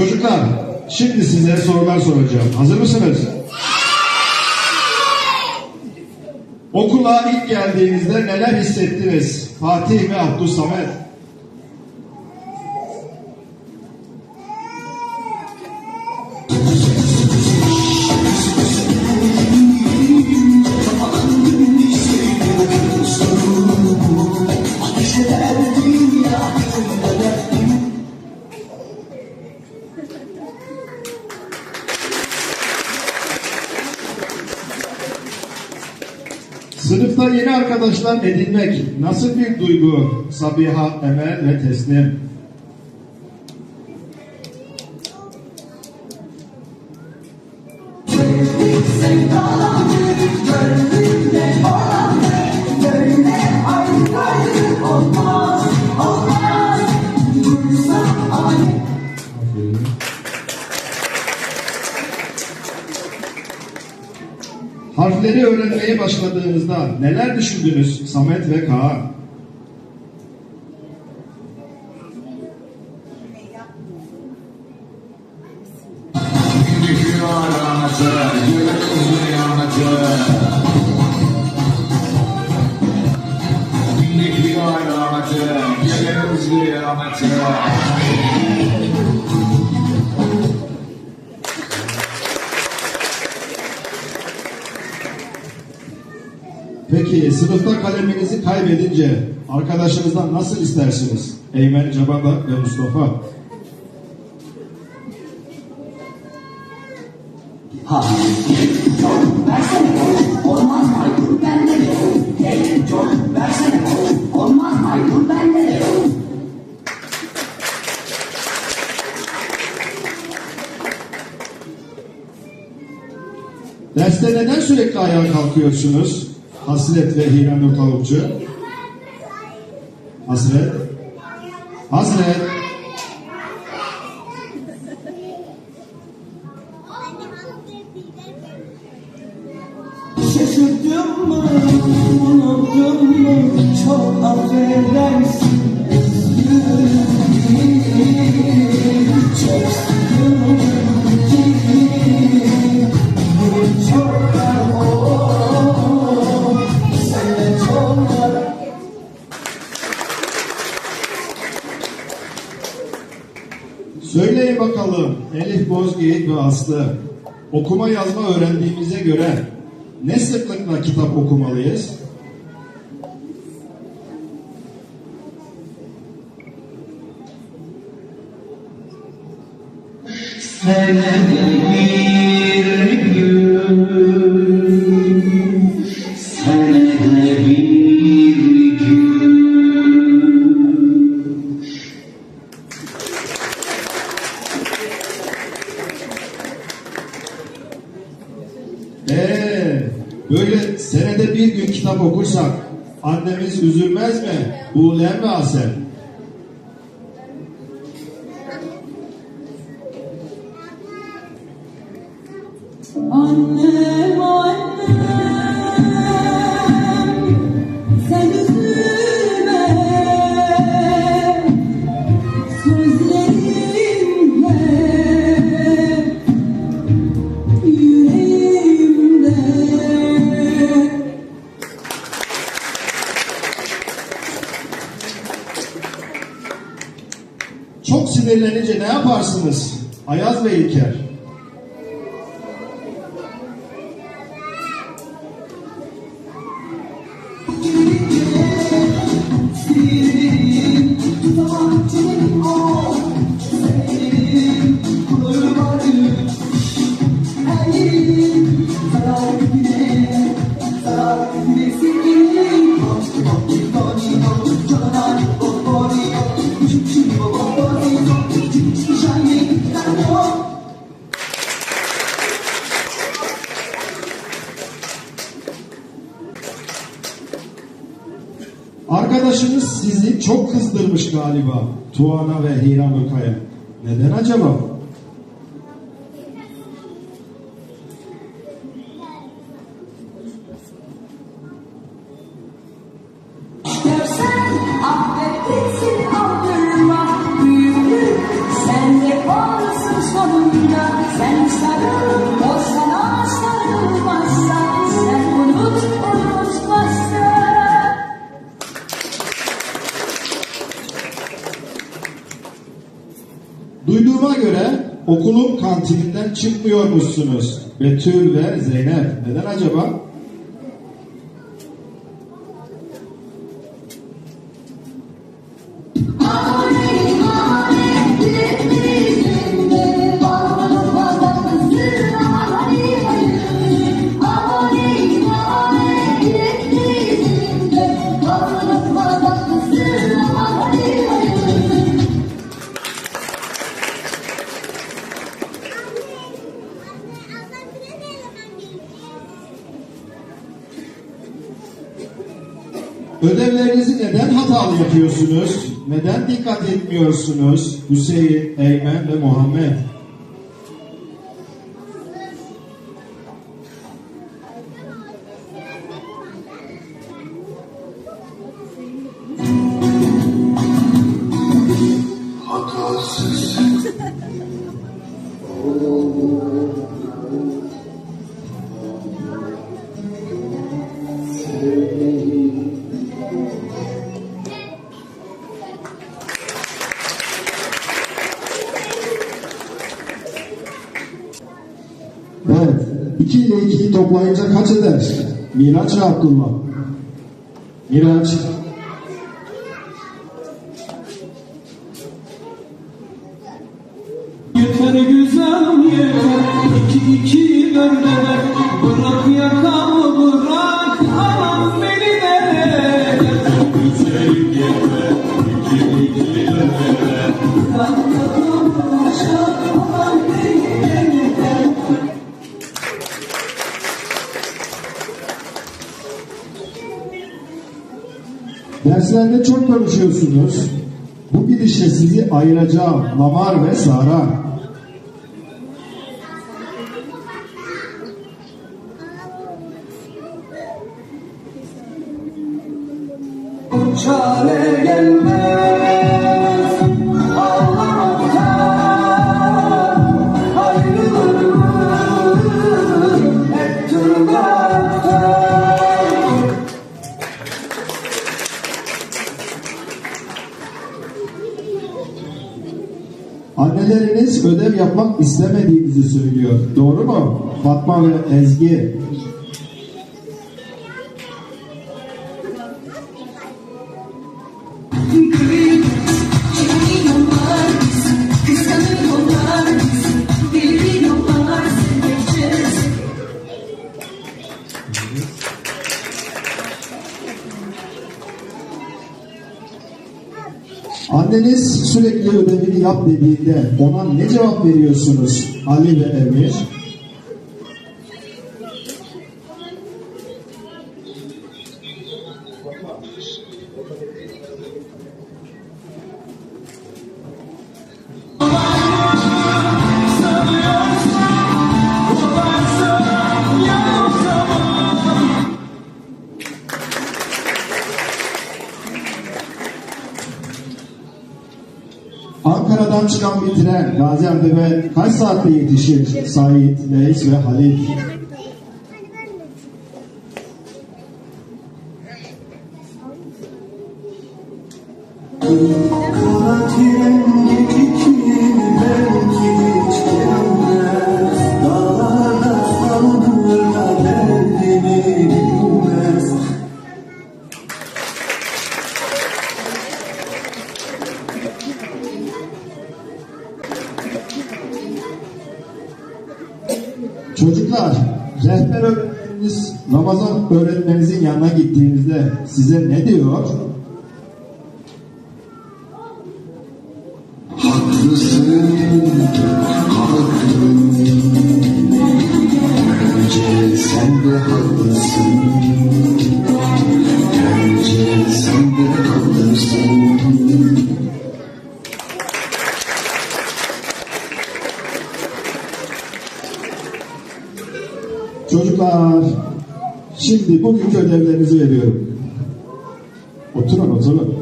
Çocuklar, şimdi size sorular soracağım. Hazır mısınız? Okula ilk geldiğinizde neler hissettiniz? Fatih ve Abdülsamet. Arkadaşlar edinmek nasıl bir duygu? Sabiha, Emel ve Teslim. Harfleri öğrenmeye başladığınızda neler düşündünüz Samet ve Kaan? Kaleminizi kaybedince arkadaşınızdan nasıl istersiniz? Eymen Cabada ve Mustafa. Olmaz Aykut bende de. Hey çok versene. Olmaz Aykut bende de. Derste neden sürekli ayağa kalkıyorsunuz? Hasret ve Hiranur Tavukçu. Hasret. Hasret. Şaşırdım mı, unuttun mu, çok affedersin Söyleyin bakalım Elif Bozgeyik ve Aslı. Okuma yazma öğrendiğimize göre ne sıklıkla kitap okumalıyız? Senede kitap okursak annemiz üzülmez mi? Buğlem ve Asel. Sinirlenince ne yaparsınız? Ayaz ve İlker. Galiba. Tuana ve Hiram Ökaya. Neden acaba? Okulun kantininden çıkmıyormuşsunuz. Betül ve Zeynep. Neden acaba? Ödevlerinizi neden hatalı yapıyorsunuz? Neden dikkat etmiyorsunuz? Hüseyin, Eymen ve Muhammed. き生きとこいつはちです。ミラチア君は。ミラチ Derslerde çok konuşuyorsunuz. Bu gidişle sizi ayıracağım. Lamar ve Sara. Yapmak istemediğinizi söylüyor. Doğru mu? Fatma ve Ezgi. Anneniz sürekli ödevini yap dediğinde ona ne cevap veriyorsunuz Ali ve Emir? Çıkan bir tren Gaziantep'e kaç saatte yetişir? Sait, Leys ve Halil. Çocuklar, rehber öğretmeniniz Ramazan öğretmeninizin yanına gittiğinizde size ne diyor? Çocuklar, şimdi bugünkü ödevlerinizi veriyorum. Oturun, oturun.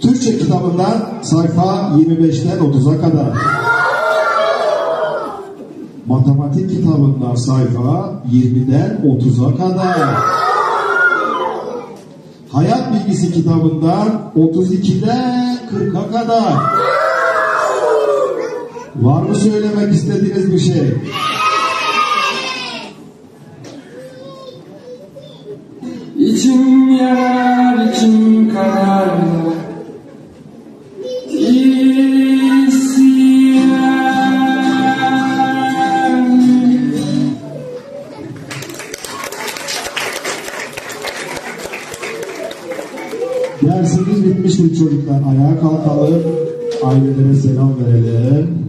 Türkçe kitabından sayfa 25'ten 30'a kadar. Matematik kitabından sayfa 20'den 30'a kadar. Hayat bilgisi kitabından 32'den 40'a kadar. Var mı söylemek istediğiniz bir şey? İçim yanar, içim İsyan Dersimiz bitmiştir çocuklar. Ayağa kalkalım. Ailelere selam verelim.